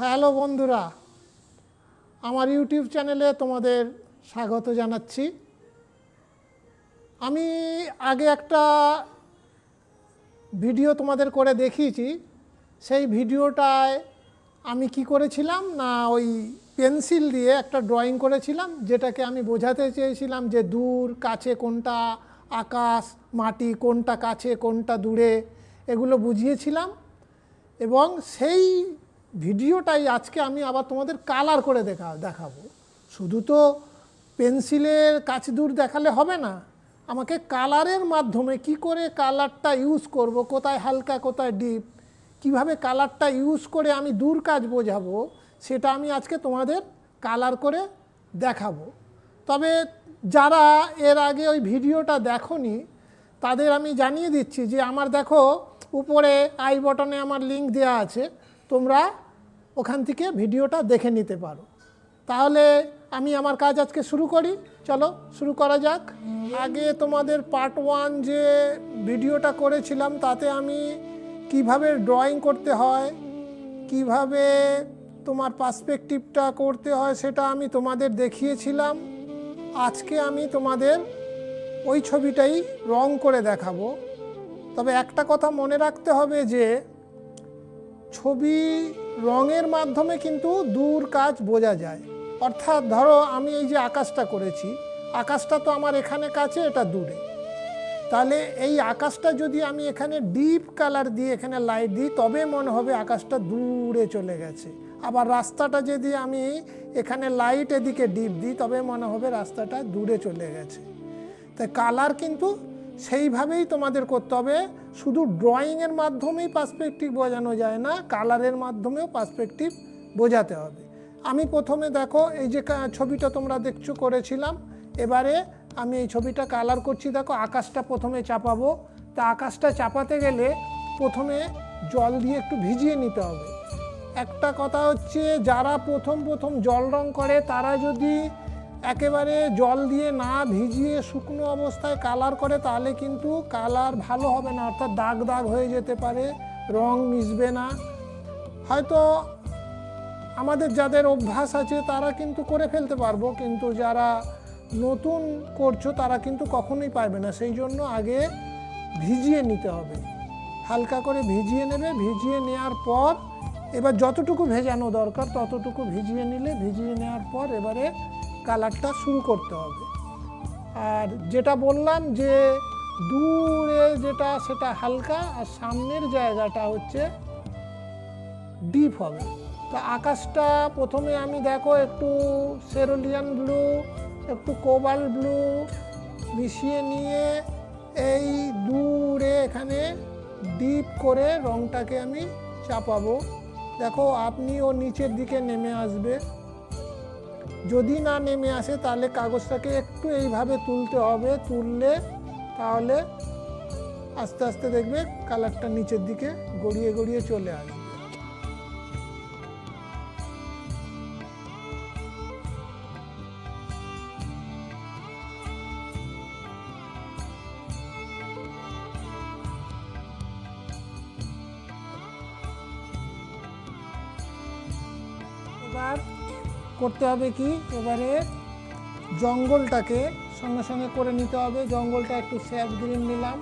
Hello বন্ধুরা, আমার YouTube চ্যানেলে তোমাদের স্বাগত জানাচ্ছি। আমি আগে একটা ভিডিও তোমাদের করে দেখিয়েছি, সেই ভিডিওটায় আমি কি করেছিলাম না ওই পেন্সিল দিয়ে একটা ড্রয়িং করেছিলাম, যেটাকে আমি বোঝাতে চেয়েছিলাম যে দূর, কাছে কোনটা আকাশ, মাটি কোনটা কাছে, কোনটা দূরে, এগুলো বুঝিয়েছিলাম। এবং সেই ভিডিওটাই আজকে আমি আবার তোমাদের কালার করে দেখা, দেখাবো। শুধু তো পেন্সিলের কাছে দূর দেখালে হবে না, আমাকে কালারের মাধ্যমে কি করে কালারটা ইউজ করব, কোথায় হালকা, কোথায় ডিপ কীভাবে কালারটা ইউজ করে আমি দূর কাজ বোঝাবো, সেটা আমি আজকে তোমাদের কালার করে দেখাবো। তবে যারা এর আগে ওই ভিডিওটা দেখোনি, তাদের আমি জানিয়ে দিচ্ছি যে আমার দেখো, উপরে আই বটনে আমার লিংক দেওয়া আছে। তোমরা ওখান থেকে ভিডিওটা দেখে নিতে পারো। তাহলে আমি আমার কাজ আজকে শুরু করি। চলো, শুরু করা যাক। আগে তোমাদের পার্ট ওয়ান যে ভিডিওটা করেছিলাম, তাতে আমি কীভাবে ড্রয়িং করতে হয়, কীভাবে তোমার পার্সপেক্টিভটা করতে হয়, সেটা আমি তোমাদের দেখিয়েছিলাম। আজকে আমি তোমাদের ওই ছবিটাই রং করে দেখাবো। তবে একটা কথা মনে রাখতে হবে যে ছবি রঙের মাধ্যমে কিন্তু দূর কাজ বোঝা যায়। অর্থাৎ ধরো আমি এই যে আকাশটা করেছি, আকাশটা তো আমার এখানে কাছে, এটা দূরে। তাহলে এই আকাশটা যদি আমি এখানে ডিপ কালার দিয়ে এখানে লাইট দিই, তবে মনে হবে আকাশটা দূরে চলে গেছে। আবার রাস্তাটা যদি আমি এখানে লাইট এদিকে ডিপ দিই, তবে মনে হবে রাস্তাটা দূরে চলে গেছে। তাই কালার কিন্তু সেইভাবেই তোমাদের করতে হবে। শুধু ড্রয়িংয়ের মাধ্যমেই পার্সপেক্টিভ বোঝানো যায় না কালারের মাধ্যমেও পার্সপেক্টিভ বোঝাতে হবে। আমি প্রথমে দেখো, এই যে ছবিটা তোমরা দেখছ, করেছিলাম। এবারে আমি এই ছবিটা কালার করছি। দেখো, আকাশটা প্রথমে চাপাবো। তা আকাশটা চাপাতে গেলে প্রথমে জল দিয়ে একটু ভিজিয়ে নিতে হবে। একটা কথা হচ্ছে, যারা প্রথম প্রথম জল রং করে, তারা যদি একেবারে জল দিয়ে না ভিজিয়ে শুকনো অবস্থায় কালার করে, তাহলে কিন্তু কালার ভালো হবে না। অর্থাৎ দাগ দাগ হয়ে যেতে পারে, রং মিশবে না। হয়তো আমাদের যাদের অভ্যাস আছে, তারা কিন্তু করে ফেলতে পারব, কিন্তু যারা নতুন করছ, তারা কিন্তু কখনোই পারবে না। সেই জন্য আগে ভিজিয়ে নিতে হবে। হালকা করে ভিজিয়ে নেবে। ভিজিয়ে নেওয়ার পর, এবার যতটুকু ভেজানো দরকার, ততটুকু ভিজিয়ে নিলে, ভিজিয়ে নেওয়ার পর এবারে কালারটা শুরু করতে হবে। আর যেটা বললাম যে দূরে যেটা সেটা হালকা আর সামনের জায়গাটা হচ্ছে ডিপ হবে। তা আকাশটা প্রথমে আমি দেখো একটু সেরোলিয়ান ব্লু, একটু কোবাল ব্লু মিশিয়ে নিয়ে এই দূরে এখানে ডিপ করে রংটাকে আমি চাপাবো। দেখো আপনিও নিচের দিকে নেমে আসবে। যদি না নেমে আসে, তাহলে কাগজটাকে একটু এইভাবে তুলতে হবে। তুললে তাহলে আস্তে আস্তে দেখবে কালারটা নিচের দিকে গড়িয়ে গড়িয়ে চলে আসবে। এবার করতে হবে কি? এবারে জঙ্গলটাকে সঙ্গে সঙ্গে করে নিতে হবে। জঙ্গলটা একটু স্যাপ গ্রিন নিলাম।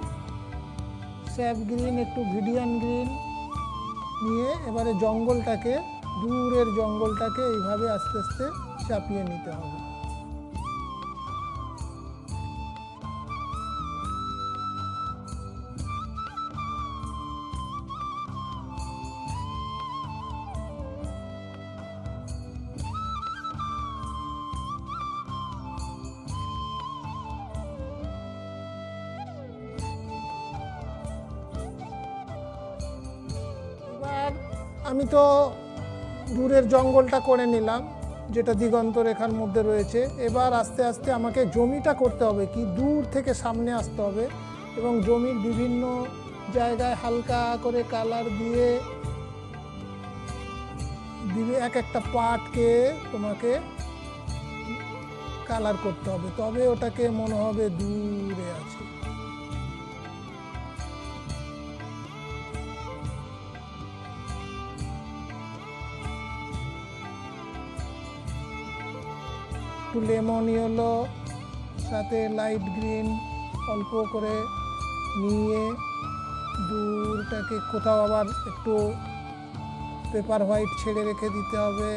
স্যাপ গ্রিন একটু ভিডিয়ান গ্রিন নিয়ে এবারে জঙ্গলটাকে, দূরের জঙ্গলটাকে এইভাবে আস্তে আস্তে চাপিয়ে নিতে হবে। আমি তো দূরের জঙ্গলটা করে নিলাম, যেটা দিগন্ত রেখার মধ্যে রয়েছে। এবার আস্তে আস্তে আমাকে জমিটা করতে হবে, কি দূর থেকে সামনে আসতে হবে। এবং জমির বিভিন্ন জায়গায় হালকা করে কালার দিয়ে দিবে, এক একটা পার্টকে তোমাকে কালার করতে হবে। তবে ওটাকে মনে হবে দূরে আছে। একটু লেমন ইয়েলো, সাথে লাইট গ্রিন অল্প করে নিয়ে দূরটাকে কোথাও আবার একটু পেপার হোয়াইট ছেড়ে রেখে দিতে হবে।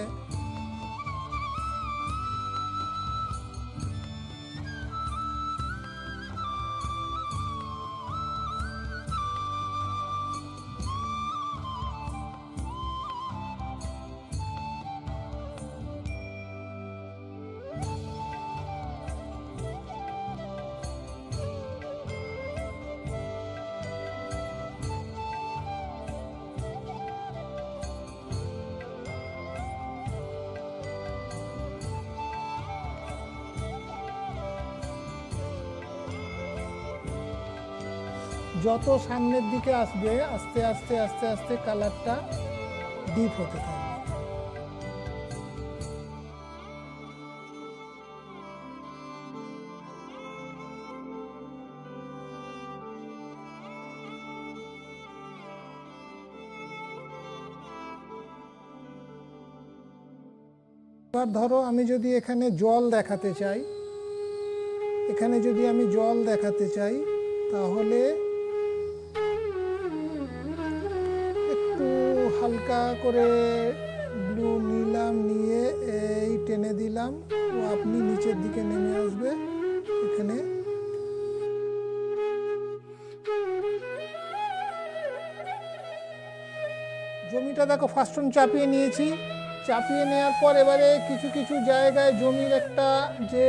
যত সামনের দিকে আসবে, আস্তে আস্তে আস্তে আস্তে কালারটা ডিপ হতে থাকবে। এবার ধরো আমি যদি এখানে জল দেখাতে চাই, এখানে যদি আমি জল দেখাতে চাই, তাহলে হালকা করে ব্লু নিলাম নিয়ে এই টেনে দিলাম। ও আপনি নিচের দিকে নেমে আসবে। এখানে। জমিটা দেখো ফার্স্ট ফার্স্টন চাপিয়ে নিয়েছি। চাপিয়ে নেওয়ার পর এবারে কিছু কিছু জায়গায় জমির একটা যে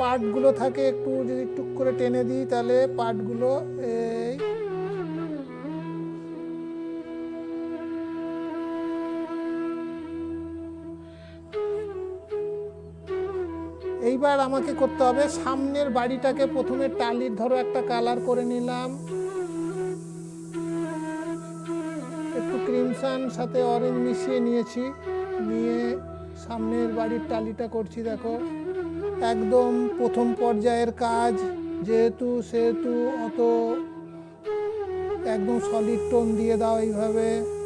পার্টগুলো থাকে, একটু যদি টুক করে টেনে দিই, তাহলে পার্টগুলো এইবার আমাকে করতে হবে। সামনের বাড়িটাকে প্রথমে টালির ধরো একটা কালার করে নিলাম। একটু ক্রিমসান, সাথে অরেঞ্জ মিশিয়ে নিয়েছি। নিয়ে সামনের বাড়ির টালিটা করছি, দেখো। একদম প্রথম পর্যায়ের কাজ। যেহেতু, সেহেতু অত একদম সলিড টোন দিয়ে দাও এইভাবে।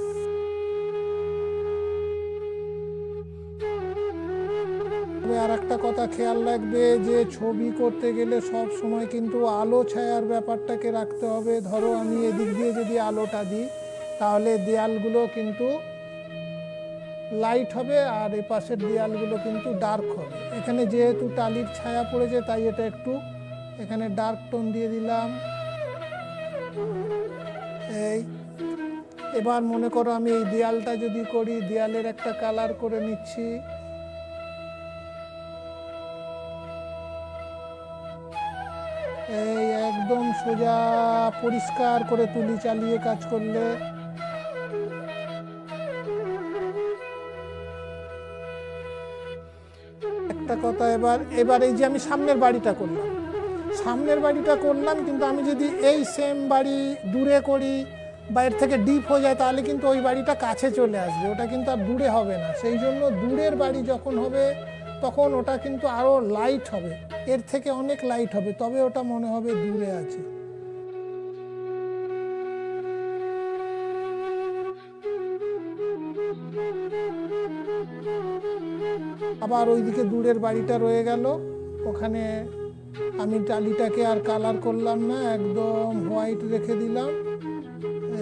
খেয়াল রাখবে যে ছবি করতে গেলে সব সময় কিন্তু আলো ছায়ার ব্যাপারটাকে রাখতে হবে। ধরো আমি এদিক দিয়ে যদি আলোটা দিই, তাহলে দেয়ালগুলো কিন্তু লাইট হবে আর এ পাশের দেয়ালগুলো কিন্তু ডার্ক হবে। এখানে যেহেতু টালির ছায়া পড়েছে, তাই এটা একটু এখানে ডার্ক টোন দিয়ে দিলাম। এই, এবার মনে করো আমি এই দেয়ালটা যদি করি, দেয়ালের একটা কালার করে নিচ্ছি। সোজা পরিষ্কার করে তুলি, চালিয়ে কাজ করলে। একটা কথা এবার এবার এই যে আমি সামনের বাড়িটা করলাম। সামনের বাড়িটা করলাম, কিন্তু আমি যদি এই সেম বাড়ি দূরে করি বা এর থেকে ডিপ হয়ে যায়, তাহলে কিন্তু ওই বাড়িটা কাছে চলে আসবে। ওটা কিন্তু আর দূরে হবে না। সেই জন্য দূরের বাড়ি যখন হবে, তখন ওটা কিন্তু আরও লাইট হবে। এর থেকে অনেক লাইট হবে। তবে ওটা মনে হবে দূরে আছে। আবার ওইদিকে দূরের বাড়িটা রয়ে গেল। ওখানে আমি টালিটাকে আর কালার করলাম না, একদম হোয়াইট রেখে দিলাম।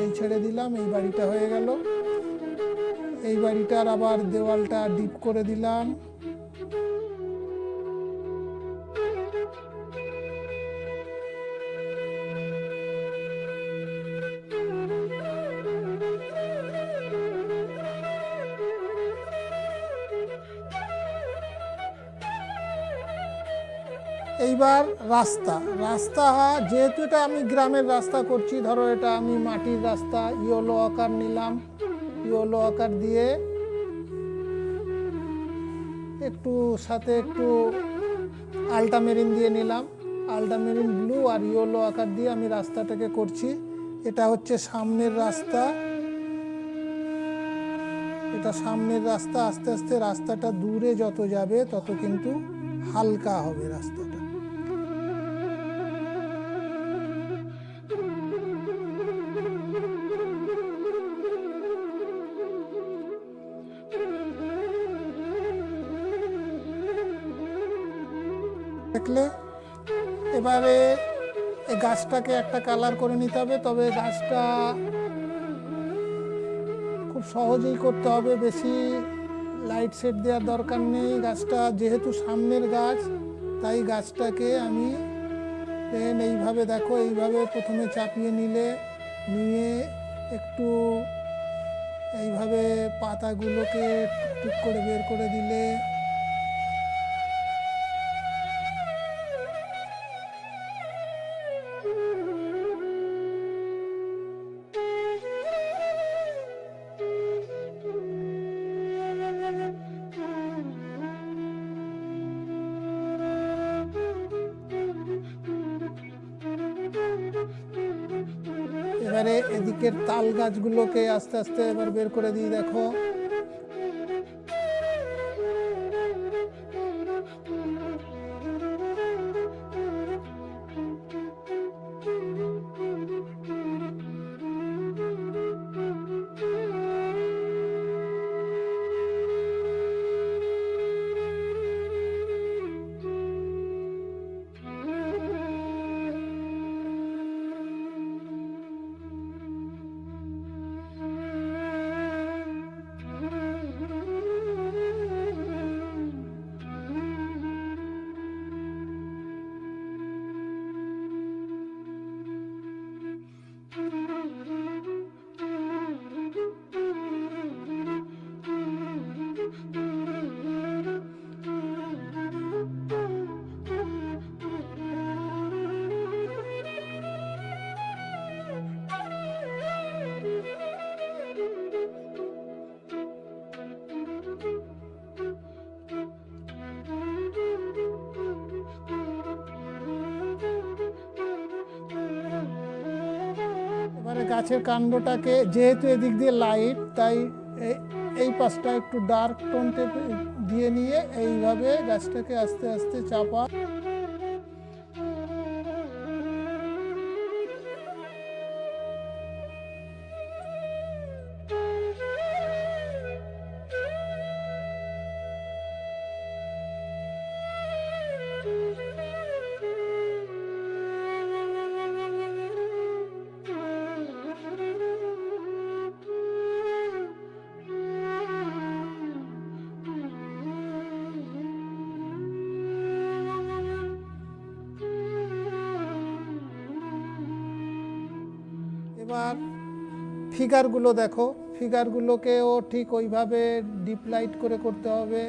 এই ছেড়ে দিলাম, এই বাড়িটা হয়ে গেল। এই বাড়িটার আবার দেওয়ালটা ডিপ করে দিলাম। এইবার রাস্তা। রাস্তা যেহেতু এটা আমি গ্রামের রাস্তা করছি, ধরো এটা আমি মাটির রাস্তা, ইয়োলো আকার নিলাম। ইয়োলো আকার দিয়ে একটু সাথে একটু আলটামেরিন দিয়ে নিলাম। আলটামেরিন ব্লু আর ইয়োলো আকার দিয়ে আমি রাস্তাটাকে করছি। এটা হচ্ছে সামনের রাস্তা। এটা সামনের রাস্তা আস্তে আস্তে রাস্তাটা দূরে যত যাবে, তত কিন্তু হালকা হবে রাস্তাটা গাছটাকে একটা কালার করে নিতে হবে, তবে গাছটা খুব সহজেই করতে হবে। বেশি লাইট সেট দেওয়ার দরকার নেই। গাছটা যেহেতু সামনের গাছ, তাই গাছটাকে আমি প্লেন এইভাবে দেখো, এইভাবে প্রথমে চাপিয়ে নিলে, নিয়ে একটু এইভাবে পাতাগুলোকে টুক করে বের করে দিলে এবারে এদিকের তাল গাছগুলোকে আস্তে আস্তে এবার বের করে দিই দেখো। গাছের কাণ্ডটাকে, যেহেতু এদিক দিয়ে লাইট তাই এই পাশটা একটু ডার্ক টোনতে দিয়ে নিয়ে এইভাবে গাছটাকে আস্তে আস্তে চাপা। ফিগারগুলো দেখো। ফিগারগুলোকেও ঠিক ওইভাবে ডিপ লাইট করে করতে হবে।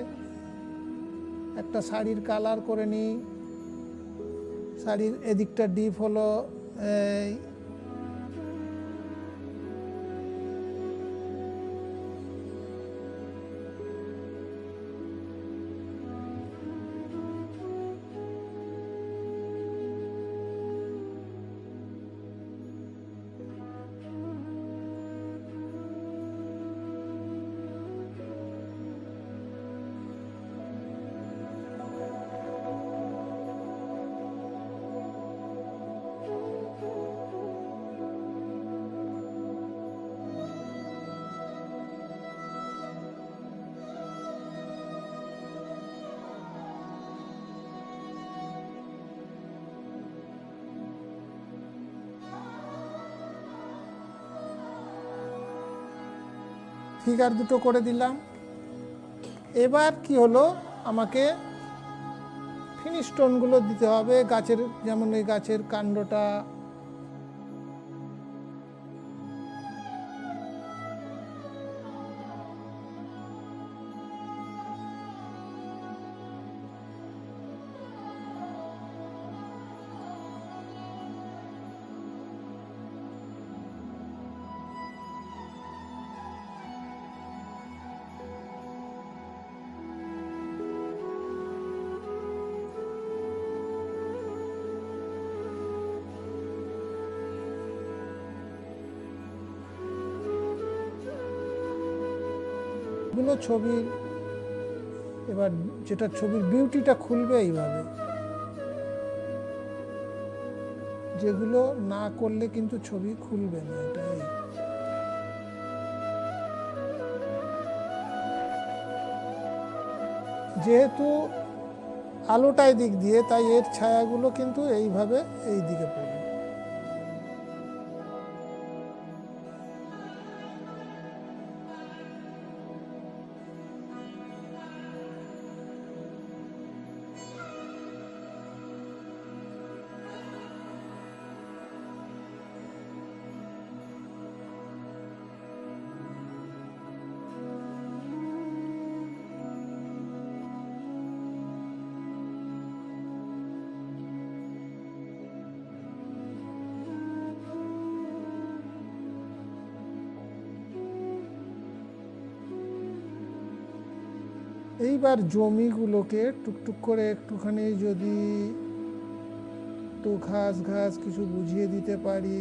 একটা শাড়ির কালার করে নিই। শাড়ির এদিকটা ডিপ হলো ফিগার দুটো করে দিলাম। এবার কি হলো? আমাকে ফিনিশ স্টোনগুলো দিতে হবে। গাছের, যেমন এই গাছের কাণ্ডটা গুলো ছবির, এবার যেটা ছবির বিউটিটা খুলবে এইভাবে। যেগুলো না করলে কিন্তু ছবি খুলবে না, এটাই। যেহেতু আলোটায় দিক দিয়ে, তাই এর ছায়াগুলো কিন্তু এইভাবে এই দিকে পড়বে। এইবার জমিগুলোকে টুকটুক করে একটুখানি যদি একটু ঘাস ঘাস কিছু বুঝিয়ে দিতে পারি।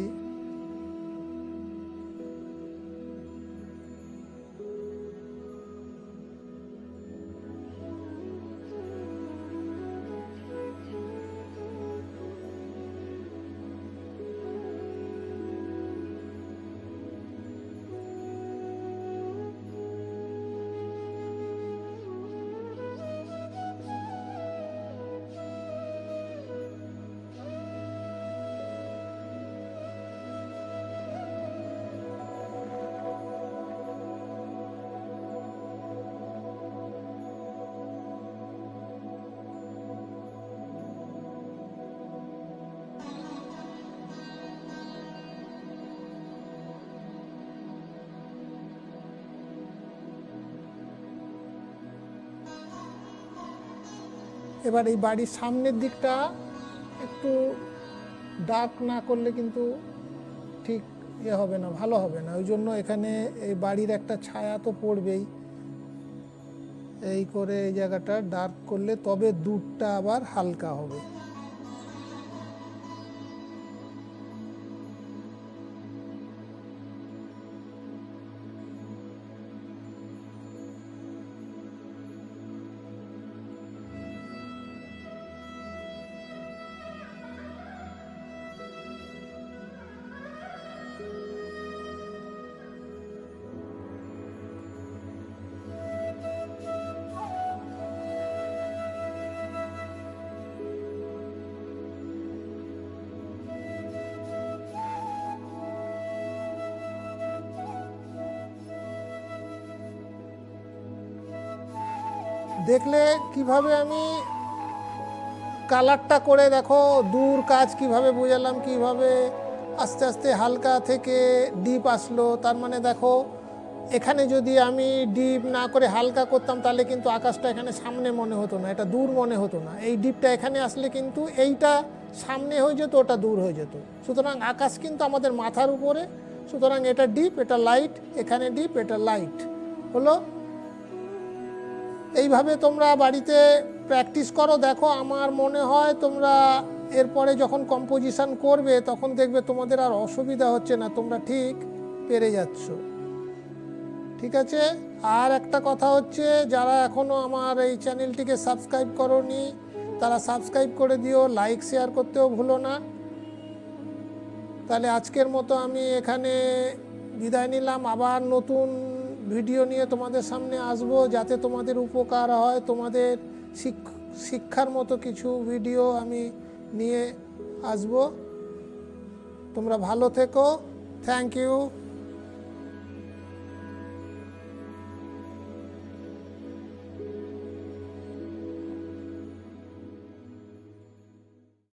এবার এই বাড়ির সামনের দিকটা একটু ডার্ক না করলে কিন্তু ঠিক ইয়ে হবে না, ভালো হবে না। ওই জন্য এখানে এই বাড়ির একটা ছায়া তো পড়বেই। এই করে এই জায়গাটা ডার্ক করলে তবে দুধটা আবার হালকা হবে। দেখলে কীভাবে আমি কালারটা করে দেখো, দূর কাজ কীভাবে বোঝালাম, কীভাবে আস্তে আস্তে হালকা থেকে ডিপ আসলো। তার মানে দেখো, এখানে যদি আমি ডিপ না করে হালকা করতাম, তাহলে কিন্তু আকাশটা এখানে সামনে মনে হতো না, এটা দূর মনে হতো না। এই ডিপটা এখানে আসলে কিন্তু এইটা সামনে হয়ে যেত, ওটা দূর হয়ে যেত। সুতরাং আকাশ কিন্তু আমাদের মাথার উপরে, সুতরাং এটা ডিপ এটা লাইট এখানে ডিপ এটা লাইট হলো? এইভাবে তোমরা বাড়িতে প্র্যাকটিস করো। দেখো, আমার মনে হয় তোমরা এরপরে যখন কম্পোজিশান করবে, তখন দেখবে তোমাদের আর অসুবিধা হচ্ছে না, তোমরা ঠিক পেরে যাচ্ছ। ঠিক আছে? আর একটা কথা হচ্ছে, যারা এখনও আমার এই চ্যানেলটিকে সাবস্ক্রাইব করনি, তারা সাবস্ক্রাইব করে দিও লাইক শেয়ার করতেও ভুলো না। তাহলে আজকের মতো আমি এখানে বিদায় নিলাম। আবার নতুন ভিডিও নিয়ে তোমাদের সামনে আসব, যাতে তোমাদের উপকার হয়। তোমাদের শিক- শিক্ষার মতো কিছু ভিডিও আমি নিয়ে আসব। তোমরা ভালো থেকো। Thank you